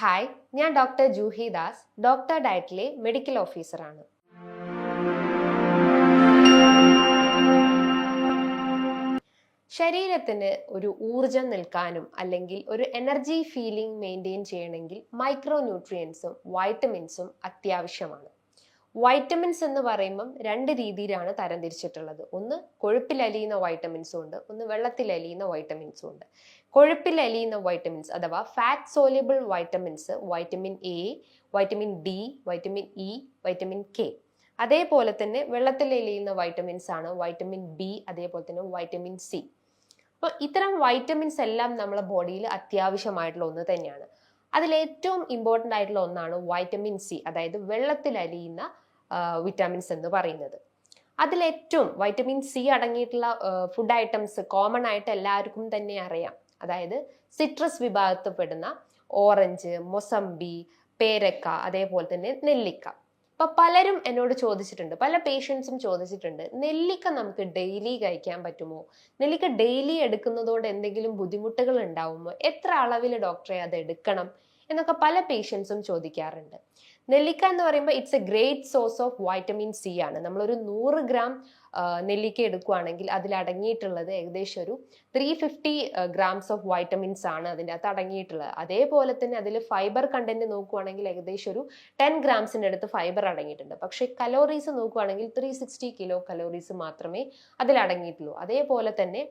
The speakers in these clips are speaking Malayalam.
ഹായ് ഞാൻ ഡോക്ടർ ജൂഹി ദാസ് ഡോക്ടർ ഡയറ്റിലെ മെഡിക്കൽ ഓഫീസറാണ്. ശരീരത്തിന് ഒരു ഊർജം നിൽക്കാനും അല്ലെങ്കിൽ ഒരു എനർജി ഫീലിംഗ് മെയിന്റെയിൻ ചെയ്യണമെങ്കിൽ മൈക്രോ ന്യൂട്രിയൻസും വൈറ്റമിൻസും അത്യാവശ്യമാണ്. വൈറ്റമിൻസ് എന്ന് പറയുമ്പം രണ്ട് രീതിയിലാണ് തരംതിരിച്ചിട്ടുള്ളത്. ഒന്ന് കൊഴുപ്പിൽ അലിയുന്ന വൈറ്റമിൻസും ഉണ്ട് ഒന്ന് വെള്ളത്തിൽ അലിയുന്ന വൈറ്റമിൻസും ഉണ്ട്. കൊഴുപ്പിൽ അലിയുന്ന വൈറ്റമിൻസ് അഥവാ fat soluble vitamins vitamin A vitamin D vitamin E vitamin K അതേപോലെ തന്നെ വെള്ളത്തിൽ അലിയുന്ന വൈറ്റമിൻസ് ആണ് വൈറ്റമിൻ ബി അതേപോലെ തന്നെ വൈറ്റമിൻ സി അപ്പോൾ ഇത്തരം വൈറ്റമിൻസ് എല്ലാം നമ്മുടെ ബോഡിയിൽ അത്യാവശ്യമായിട്ടുള്ള ഒന്ന് തന്നെയാണ്. അതിൽ ഏറ്റവും ഇമ്പോർട്ടന്റ് ആയിട്ടുള്ള ഒന്നാണ് വൈറ്റമിൻ സി അതായത് വെള്ളത്തിൽ അലിയുന്ന വിറ്റാമിൻസ് എന്ന് പറയുന്നത്. അതിലേറ്റവും വൈറ്റമിൻ സി അടങ്ങിയിട്ടുള്ള ഫുഡ് ഐറ്റംസ് കോമൺ ആയിട്ട് എല്ലാവർക്കും തന്നെ അറിയാം. അതായത് സിട്രസ് വിഭാഗത്തിൽപ്പെടുന്ന ഓറഞ്ച് മൊസംബി പേരക്ക അതേപോലെ തന്നെ നെല്ലിക്ക. ഇപ്പൊ പലരും എന്നോട് ചോദിച്ചിട്ടുണ്ട് പല പേഷ്യൻസും ചോദിച്ചിട്ടുണ്ട് നെല്ലിക്ക നമുക്ക് ഡെയിലി കഴിക്കാൻ പറ്റുമോ? നെല്ലിക്ക ഡെയിലി എടുക്കുന്നതുകൊണ്ട് എന്തെങ്കിലും ബുദ്ധിമുട്ടുകൾ ഉണ്ടാവുമോ? എത്ര അളവിൽ ഡോക്ടറെ അത് എടുക്കണം? എന്നൊക്കെ പല പേഷ്യൻസും ചോദിക്കാറുണ്ട്. നെല്ലിക്ക എന്ന് പറയുമ്പോൾ it's a great source of vitamin C ആണ്. നമ്മളൊരു നൂറ് ഗ്രാം നെല്ലിക്ക എടുക്കുകയാണെങ്കിൽ അതിൽ അടങ്ങിയിട്ടുള്ളത് ഏകദേശം ഒരു three fifty grams of vitamins ആണ് അതിന്റെ അകത്ത് അടങ്ങിയിട്ടുള്ളത്. അതേപോലെ തന്നെ അതിൽ ഫൈബർ കണ്ടന്റ് നോക്കുകയാണെങ്കിൽ ഏകദേശം ഒരു ടെൻ ഗ്രാംസിന്റെ അടുത്ത് ഫൈബർ അടങ്ങിയിട്ടുണ്ട്. പക്ഷേ കലോറീസ് നോക്കുകയാണെങ്കിൽ ത്രീ സിക്സ്റ്റി കിലോ കലോറീസ് മാത്രമേ അതിൽ അടങ്ങിയിട്ടുള്ളൂ. അതേപോലെ തന്നെ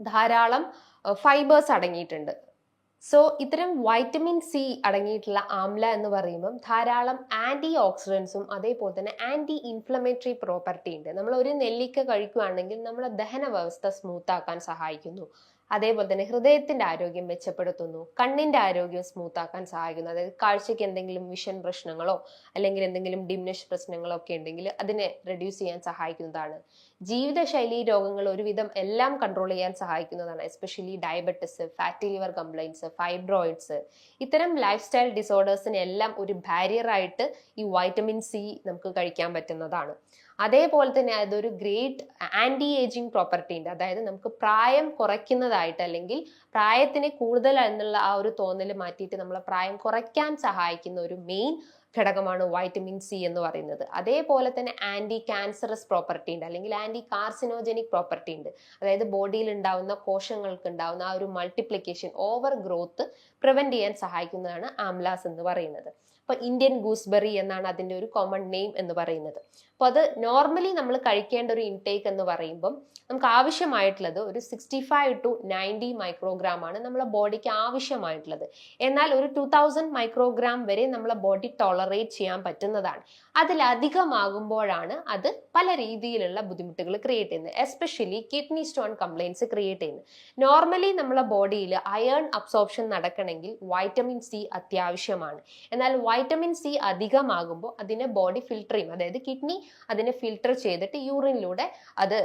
ധാരാളം ഫൈബേഴ്സ് അടങ്ങിയിട്ടുണ്ട്. സോ ഇത്തരം വൈറ്റമിൻ സി അടങ്ങിയിട്ടുള്ള ആംല എന്ന് പറയുമ്പം ധാരാളം ആന്റി ഓക്സിഡൻസും അതേപോലെ തന്നെ ആന്റി ഇൻഫ്ലമേറ്ററി പ്രോപ്പർട്ടി ഉണ്ട്. നമ്മൾ ഒരു നെല്ലിക്ക കഴിക്കുകയാണെങ്കിൽ നമ്മുടെ ദഹന വ്യവസ്ഥ സ്മൂത്ത് ആക്കാൻ സഹായിക്കുന്നു. അതേപോലെ തന്നെ ഹൃദയത്തിന്റെ ആരോഗ്യം മെച്ചപ്പെടുത്തുന്നു. കണ്ണിന്റെ ആരോഗ്യം സ്മൂത്ത് ആക്കാൻ സഹായിക്കുന്നു. അതായത് കാഴ്ചയ്ക്ക് എന്തെങ്കിലും വിഷൻ പ്രശ്നങ്ങളോ അല്ലെങ്കിൽ എന്തെങ്കിലും ഡിംനഷ് പ്രശ്നങ്ങളോ ഒക്കെ ഉണ്ടെങ്കിൽ അതിനെ റെഡ്യൂസ് ചെയ്യാൻ സഹായിക്കുന്നതാണ്. ജീവിതശൈലി രോഗങ്ങൾ ഒരുവിധം എല്ലാം കൺട്രോൾ ചെയ്യാൻ സഹായിക്കുന്നതാണ്. Especially diabetes fatty liver complaints fibroids ഇത്തരം ലൈഫ് സ്റ്റൈൽ ഡിസോർഡേഴ്സിനെല്ലാം ഒരു ബാരിയർ ആയിട്ട് ഈ വൈറ്റമിൻ സി നമുക്ക് കഴിക്കാൻ പറ്റുന്നതാണ്. അതേപോലെ തന്നെ അതൊരു ഗ്രേറ്റ് ആന്റി ഏജിങ് പ്രോപ്പർട്ടി ഉണ്ട്. അതായത് നമുക്ക് പ്രായം കുറയ്ക്കുന്നതായിട്ട് അല്ലെങ്കിൽ പ്രായത്തിന് കൂടുതൽ എന്നുള്ള ആ ഒരു തോന്നൽ മാറ്റിയിട്ട് നമ്മളെ പ്രായം കുറയ്ക്കാൻ സഹായിക്കുന്ന ഒരു മെയിൻ ഘടകമാണ് വൈറ്റമിൻ സി എന്ന് പറയുന്നത്. അതേപോലെ തന്നെ ആന്റി ക്യാൻസറസ് പ്രോപ്പർട്ടി ഉണ്ട് അല്ലെങ്കിൽ ആന്റി കാർസിനോജനിക് പ്രോപ്പർട്ടി ഉണ്ട്. അതായത് ബോഡിയിൽ ഉണ്ടാവുന്ന കോശങ്ങൾക്ക് ഉണ്ടാവുന്ന ആ ഒരു മൾട്ടിപ്ലിക്കേഷൻ ഓവർ ഗ്രോത്ത് പ്രിവെന്റ് ചെയ്യാൻ സഹായിക്കുന്നതാണ് ആംലാസ് എന്ന് പറയുന്നത്. അപ്പൊ ഇന്ത്യൻ ഗൂസ്ബെറി എന്നാണ് അതിന്റെ ഒരു കോമൺ നെയിം എന്ന് പറയുന്നത്. അപ്പോൾ അത് നോർമലി നമ്മൾ കഴിക്കേണ്ട ഒരു ഇൻടേക്ക് എന്ന് പറയുമ്പം നമുക്ക് ആവശ്യമായിട്ടുള്ളത് ഒരു sixty five to ninety microgram ആണ് നമ്മളെ ബോഡിക്ക് ആവശ്യമായിട്ടുള്ളത്. എന്നാൽ ഒരു ടു തൗസൻഡ് മൈക്രോഗ്രാം വരെ നമ്മളെ ബോഡി ടോളറേറ്റ് ചെയ്യാൻ പറ്റുന്നതാണ്. അതിലധികമാകുമ്പോഴാണ് അത് പല രീതിയിലുള്ള ബുദ്ധിമുട്ടുകൾ ക്രിയേറ്റ് ചെയ്യുന്നത്. Especially kidney stone complaints create ചെയ്യുന്നത്. നോർമലി നമ്മളെ ബോഡിയിൽ അയേൺ അബ്സോർപ്ഷൻ നടക്കണമെങ്കിൽ വൈറ്റമിൻ സി അത്യാവശ്യമാണ്. എന്നാൽ വൈറ്റമിൻ സി അധികമാകുമ്പോൾ അതിനെ ബോഡി ഫിൽട്ടർ ചെയ്യും അതായത് കിഡ്നി അതിനെ ഫിൽട്ടർ ചെയ്തിട്ട് യൂറിനിലൂടെ അത്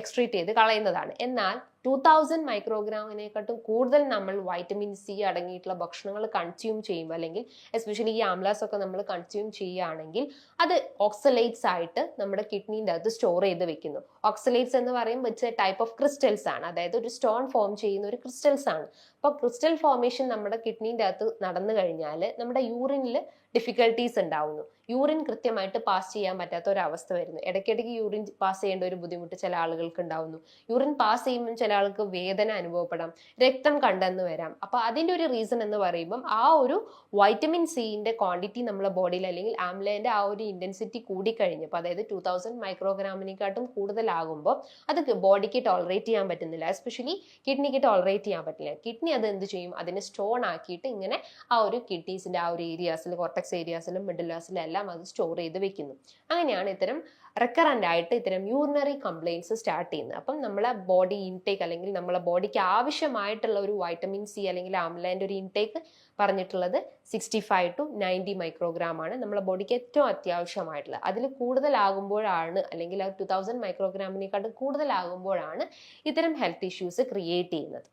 എക്സ്ട്രീറ്റ് ചെയ്ത് കളയുന്നതാണ്. എന്നാൽ ടു തൗസൻഡ് മൈക്രോഗ്രാമിനെക്കാട്ടും കൂടുതൽ നമ്മൾ വൈറ്റമിൻ സി അടങ്ങിയിട്ടുള്ള ഭക്ഷണങ്ങൾ കൺസ്യൂം ചെയ്യുമ്പോൾ അല്ലെങ്കിൽ എസ്പെഷ്യലി ഈ ആംലാസ് ഒക്കെ നമ്മൾ കൺസ്യൂം ചെയ്യുകയാണെങ്കിൽ അത് ഓക്സലേറ്റ്സ് ആയിട്ട് നമ്മുടെ കിഡ്നീന്റെ അകത്ത് സ്റ്റോർ ചെയ്ത് വെക്കുന്നു. ഓക്സലേറ്റ്സ് എന്ന് പറയുമ്പോൾ it's a type of crystals ആണ്. അതായത് ഒരു സ്റ്റോൺ ഫോം ചെയ്യുന്ന ഒരു ക്രിസ്റ്റൽസ് ആണ്. അപ്പോൾ ക്രിസ്റ്റൽ ഫോമേഷൻ നമ്മുടെ കിഡ്നീന്റെ അകത്ത് നടന്നു കഴിഞ്ഞാൽ നമ്മുടെ യൂറിനിൽ ഡിഫിക്കൽട്ടീസ് ഉണ്ടാവുന്നു. യൂറിൻ കൃത്യമായിട്ട് പാസ് ചെയ്യാൻ പറ്റാത്ത ഒരു അവസ്ഥ വരുന്നു. ഇടയ്ക്കിടയ്ക്ക് യൂറിൻ പാസ് ചെയ്യേണ്ട ഒരു ബുദ്ധിമുട്ട് ചില ആളുകൾക്ക് ഉണ്ടാവുന്നു. യൂറിൻ പാസ് ചെയ്യുമ്പോൾ ചില ആൾക്ക് വേദന അനുഭവപ്പെടാം. രക്തം കണ്ടെന്ന് വരാം. അപ്പൊ അതിന്റെ ഒരു റീസൺ എന്ന് പറയുമ്പം ആ ഒരു വൈറ്റമിൻ സിന്റെ ക്വാണ്ടിറ്റി നമ്മളെ ബോഡിയിൽ അല്ലെങ്കിൽ ആംലേന്റെ ആ ഒരു ഇന്റൻസിറ്റി കൂടിക്കഴിഞ്ഞപ്പോൾ അതായത് ടൂ തൗസൻഡ് മൈക്രോഗ്രാമിനെക്കാട്ടും കൂടുതലാകുമ്പോൾ അത് ബോഡിക്ക് ടോളറേറ്റ് ചെയ്യാൻ പറ്റുന്നില്ല. എസ്പെഷ്യലി കിഡ്നിക്ക് ടോളറേറ്റ് ചെയ്യാൻ പറ്റില്ല. കിഡ്നി അത് എന്ത് ചെയ്യും? അതിനെ സ്റ്റോൺ ആക്കിയിട്ട് ഇങ്ങനെ ആ ഒരു കിഡ്നീസിന്റെ ആ ഒരു ഏരിയാസിൽ കോർട്ടക്സ് ഏരിയാസിലും മിഡിൽ ക്ലാസ്സിലും എല്ലാം അത് സ്റ്റോർ ചെയ്ത് വെക്കുന്നു. അങ്ങനെയാണ് ഇത്തരം റെക്കറന്റ് ആയിട്ട് ഇത്തരം യൂറിനറി കംപ്ലയിൻസ് സ്റ്റാർട്ട് ചെയ്യുന്നത്. അപ്പം നമ്മളെ ബോഡി ഇൻടേക്ക് അല്ലെങ്കിൽ നമ്മളെ ബോഡിക്ക് ആവശ്യമായിട്ടുള്ള ഒരു വൈറ്റമിൻ സി അല്ലെങ്കിൽ ആംലന്റെ ഒരു ഇൻടേക്ക് പറഞ്ഞിട്ടുള്ളത് sixty five to ninety microgram ആണ് നമ്മളെ ബോഡിക്ക് ഏറ്റവും അത്യാവശ്യമായിട്ടുള്ളത്. അതിൽ കൂടുതലാകുമ്പോഴാണ് അല്ലെങ്കിൽ ആ ടു തൗസൻഡ് മൈക്രോഗ്രാമിനെക്കാട്ടും കൂടുതലാകുമ്പോഴാണ് ഇത്തരം ഹെൽത്ത് ഇഷ്യൂസ് ക്രിയേറ്റ് ചെയ്യുന്നത്.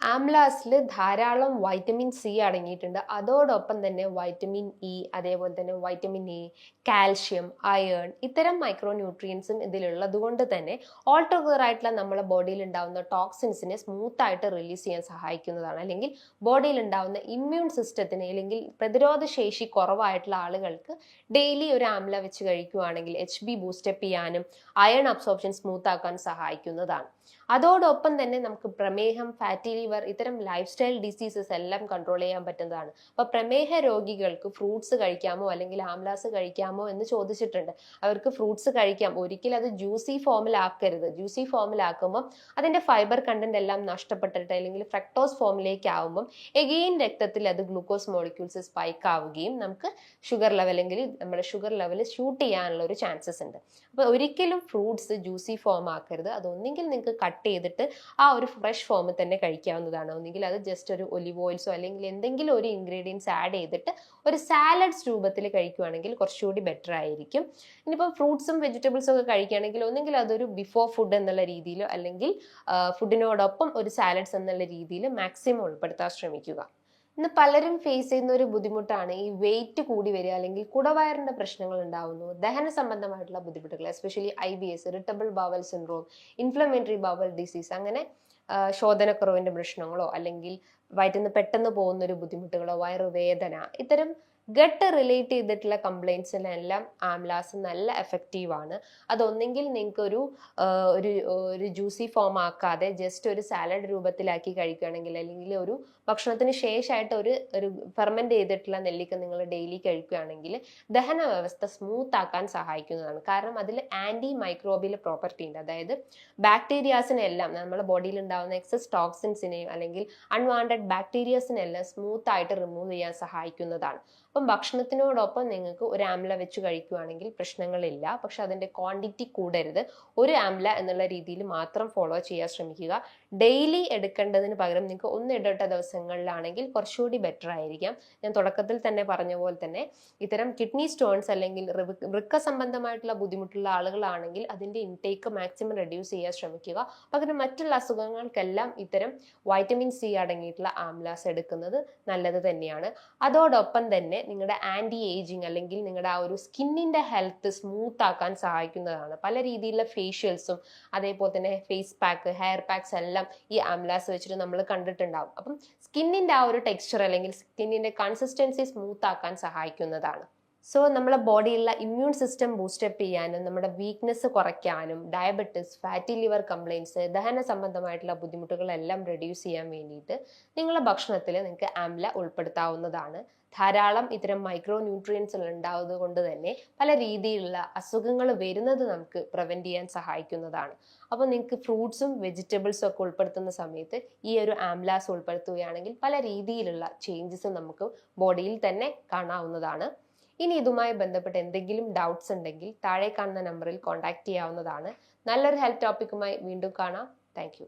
ആംലാസിൽ ധാരാളം വൈറ്റമിൻ സി അടങ്ങിയിട്ടുണ്ട്. അതോടൊപ്പം തന്നെ വൈറ്റമിൻ ഇ അതേപോലെ തന്നെ വൈറ്റമിൻ എ കാൽഷ്യം അയേൺ ഇത്തരം മൈക്രോ ന്യൂട്രിയൻസും ഇതിലുള്ളത് കൊണ്ട് തന്നെ ഓൾ ടുഗദർ ആയിട്ടുള്ള നമ്മുടെ ബോഡിയിൽ ഉണ്ടാവുന്ന ടോക്സിൻസിനെ സ്മൂത്ത് ആയിട്ട് റിലീസ് ചെയ്യാൻ സഹായിക്കുന്നതാണ്. അല്ലെങ്കിൽ ബോഡിയിൽ ഉണ്ടാകുന്ന ഇമ്മ്യൂൺ സിസ്റ്റത്തിന് അല്ലെങ്കിൽ പ്രതിരോധ ശേഷി കുറവായിട്ടുള്ള ആളുകൾക്ക് ഡെയിലി ഒരു ആംല വെച്ച് കഴിക്കുകയാണെങ്കിൽ എച്ച് ബി ബൂസ്റ്റപ്പ് ചെയ്യാനും അയൺ അബ്സോർപ്ഷൻ സ്മൂത്ത് ആക്കാൻ സഹായിക്കുന്നതാണ്. അതോടൊപ്പം തന്നെ നമുക്ക് പ്രമേഹം ഫാറ്റി ലിവർ ഇത്തരം ലൈഫ് സ്റ്റൈൽ ഡിസീസസ് എല്ലാം കൺട്രോൾ ചെയ്യാൻ പറ്റുന്നതാണ്. അപ്പൊ പ്രമേഹ രോഗികൾക്ക് ഫ്രൂട്ട്സ് കഴിക്കാമോ അല്ലെങ്കിൽ ആംലാസ് കഴിക്കാമോ എന്ന് ചോദിച്ചിട്ടുണ്ട്. അവർക്ക് ഫ്രൂട്ട്സ് കഴിക്കാം. ഒരിക്കലും അത് ജ്യൂസി ഫോമിലാക്കരുത് ജ്യൂസി ഫോമിലാക്കുമ്പോൾ അതിന്റെ ഫൈബർ കണ്ടന്റ് എല്ലാം നഷ്ടപ്പെട്ടിട്ട് അല്ലെങ്കിൽ ഫ്രക്ടോസ് ഫോമിലേക്ക് ആവുമ്പം എഗെയിൻ രക്തത്തിൽ അത് ഗ്ലൂക്കോസ് മോളിക്യൂൾസ് സ്പൈക്ക് ആവുകയും നമുക്ക് ഷുഗർ ലെവൽ അല്ലെങ്കിൽ നമ്മുടെ ഷുഗർ ലെവൽ ഷൂട്ട് ചെയ്യാനുള്ള ഒരു ചാൻസസ് ഉണ്ട്. അപ്പോൾ ഒരിക്കലും ഫ്രൂട്ട്സ് ജ്യൂസി ഫോം ആക്കരുത്. അതൊന്നെങ്കിൽ നിങ്ങൾക്ക് കട്ട് ചെയ്തിട്ട് ആ ഒരു ഫ്രഷ് ഫോമിൽ തന്നെ കഴിക്കാവുന്നതാണ് ഒന്നുകിൽ അത് ജസ്റ്റ് ഒരു ഒലിവ് ഓയിൽസോ അല്ലെങ്കിൽ എന്തെങ്കിലും ഒരു ഇൻഗ്രീഡിയൻസ് ആഡ് ചെയ്തിട്ട് ഒരു സാലഡ്സ് രൂപത്തിൽ കഴിക്കുകയാണെങ്കിൽ കുറച്ചുകൂടി ബെറ്റർ ആയിരിക്കും. ഇനിയിപ്പോൾ ഫ്രൂട്ട്സും വെജിറ്റബിൾസും ഒക്കെ കഴിക്കുകയാണെങ്കിൽ ഒന്നെങ്കിൽ അതൊരു ബിഫോർ ഫുഡ് എന്നുള്ള രീതിയിലോ അല്ലെങ്കിൽ ഫുഡിനോടൊപ്പം ഒരു സാലഡ്സ് എന്നുള്ള രീതിയിൽ മാക്സിമം ഉൾപ്പെടുത്താൻ ശ്രമിക്കുക. ഇന്ന് പലരും ഫേസ് ചെയ്യുന്ന ഒരു ബുദ്ധിമുട്ടാണ് ഈ വെയിറ്റ് കൂടി വരിക അല്ലെങ്കിൽ കുടവയറിന്റെ പ്രശ്നങ്ങൾ ഉണ്ടാവുന്നു. ദഹന സംബന്ധമായിട്ടുള്ള ബുദ്ധിമുട്ടുകൾ especially I B S irritable bowel syndrome inflammatory bowel disease അങ്ങനെ ശോധനക്കുറവിന്റെ പ്രശ്നങ്ങളോ അല്ലെങ്കിൽ വയറ്റിൽ നിന്ന് പെട്ടെന്ന് പോകുന്ന ഒരു ബുദ്ധിമുട്ടുകളോ വയറുവേദന ഇത്തരം ഗട്ട് റിലേറ്റ് ചെയ്തിട്ടുള്ള കംപ്ലയിൻസിനെല്ലാം ആംലാസ് നല്ല എഫക്റ്റീവ് ആണ്. അതൊന്നെങ്കിൽ നിങ്ങൾക്ക് ഒരു ഒരു ഒരു ജ്യൂസി ഫോം ആക്കാതെ ജസ്റ്റ് ഒരു സാലഡ് രൂപത്തിലാക്കി കഴിക്കുകയാണെങ്കിൽ അല്ലെങ്കിൽ ഒരു ഭക്ഷണത്തിന് ശേഷമായിട്ട് ഒരു ഒരു ഫെർമെന്റ് ചെയ്തിട്ടുള്ള നെല്ലിക്ക നിങ്ങൾ ഡെയിലി കഴിക്കുകയാണെങ്കിൽ ദഹന വ്യവസ്ഥ സ്മൂത്ത് ആക്കാൻ സഹായിക്കുന്നതാണ്. കാരണം അതിൽ ആന്റി മൈക്രോബിയൽ പ്രോപ്പർട്ടി ഉണ്ട്. അതായത് ബാക്ടീരിയാസിനെല്ലാം നമ്മുടെ ബോഡിയിൽ ഉണ്ടാകുന്ന എക്സസ് ടോക്സിൻസിനെയും അല്ലെങ്കിൽ അൺവാണ്ടഡ് ബാക്ടീരിയസിനെല്ലാം സ്മൂത്ത് ആയിട്ട് റിമൂവ് ചെയ്യാൻ സഹായിക്കുന്നതാണ്. അപ്പം ഭക്ഷണത്തിനോടൊപ്പം നിങ്ങൾക്ക് ഒരു ആംല വെച്ച് കഴിക്കുകയാണെങ്കിൽ പ്രശ്നങ്ങളില്ല. പക്ഷെ അതിന്റെ ക്വാണ്ടിറ്റി കൂടരുത്. ഒരു ആംല എന്നുള്ള രീതിയിൽ മാത്രം ഫോളോ ചെയ്യാൻ ശ്രമിക്കുക. ഡെയിലി എടുക്കേണ്ടതിന് പകരം നിങ്ങൾക്ക് ഒന്ന് ഇടവിട്ട ദിവസങ്ങളിലാണെങ്കിൽ കുറച്ചുകൂടി ബെറ്റർ ആയിരിക്കാം. ഞാൻ തുടക്കത്തിൽ തന്നെ പറഞ്ഞ പോലെ തന്നെ ഇത്തരം കിഡ്നി സ്റ്റോൺസ് അല്ലെങ്കിൽ വൃക്ക സംബന്ധമായിട്ടുള്ള ബുദ്ധിമുട്ടുള്ള ആളുകളാണെങ്കിൽ അതിന്റെ ഇൻടേക്ക് മാക്സിമം റെഡ്യൂസ് ചെയ്യാൻ ശ്രമിക്കുക. പകരം മറ്റുള്ള അസുഖങ്ങൾക്കെല്ലാം ഇത്തരം വൈറ്റമിൻ സി അടങ്ങിയിട്ടുള്ള ആംലാസ് എടുക്കുന്നത് നല്ലത് തന്നെയാണ്. അതോടൊപ്പം തന്നെ നിങ്ങളുടെ ആന്റി ഏജിങ് അല്ലെങ്കിൽ നിങ്ങളുടെ ആ ഒരു സ്കിന്നിന്റെ ഹെൽത്ത് സ്മൂത്ത് ആക്കാൻ സഹായിക്കുന്നതാണ്. പല രീതിയിലുള്ള ഫേഷ്യൽസും അതേപോലെ തന്നെ ഫേസ് പാക്ക് ഹെയർ പാക്സ് എല്ലാം ഈ ആംലാസ് വെച്ചിട്ട് നമ്മൾ കണ്ടിട്ടുണ്ടാവും. അപ്പം സ്കിന്നിന്റെ ആ ഒരു ടെക്സ്ചർ അല്ലെങ്കിൽ സ്കിന്നിന്റെ കൺസിസ്റ്റൻസി സ്മൂത്ത് ആക്കാൻ സഹായിക്കുന്നതാണ്. സോ നമ്മളെ ബോഡിയിലുള്ള ഇമ്മ്യൂൺ സിസ്റ്റം ബൂസ്റ്റപ്പ് ചെയ്യാനും നമ്മുടെ വീക്ക്നെസ് കുറയ്ക്കാനും ഡയബറ്റിസ് ഫാറ്റി ലിവർ കംപ്ലയിൻസ് ദഹന സംബന്ധമായിട്ടുള്ള ബുദ്ധിമുട്ടുകളെല്ലാം റെഡ്യൂസ് ചെയ്യാൻ വേണ്ടിയിട്ട് നിങ്ങളുടെ ഭക്ഷണത്തിൽ നിങ്ങൾക്ക് ആംല ഉൾപ്പെടുത്താവുന്നതാണ്. ധാരാളം ഇത്തരം മൈക്രോ ന്യൂട്രിയൻസ് ഉണ്ടാവുന്നത് കൊണ്ട് തന്നെ പല രീതിയിലുള്ള അസുഖങ്ങൾ വരുന്നത് നമുക്ക് പ്രിവെന്റ് ചെയ്യാൻ സഹായിക്കുന്നതാണ്. അപ്പോൾ നിങ്ങൾക്ക് ഫ്രൂട്ട്സും വെജിറ്റബിൾസും ഒക്കെ ഉൾപ്പെടുത്തുന്ന സമയത്ത് ഈ ഒരു ആംലാസ് ഉൾപ്പെടുത്തുകയാണെങ്കിൽ പല രീതിയിലുള്ള ചേഞ്ചസ് നമുക്ക് ബോഡിയിൽ തന്നെ കാണാവുന്നതാണ്. ഇനി ഇതുമായി ബന്ധപ്പെട്ട് എന്തെങ്കിലും ഡൗട്ട്സ് ഉണ്ടെങ്കിൽ താഴെ കാണുന്ന നമ്പറിൽ കോൺടാക്ട് ചെയ്യാവുന്നതാണ്. നല്ലൊരു ഹെൽത്ത് ടോപ്പിക്കുമായി വീണ്ടും കാണാം. താങ്ക്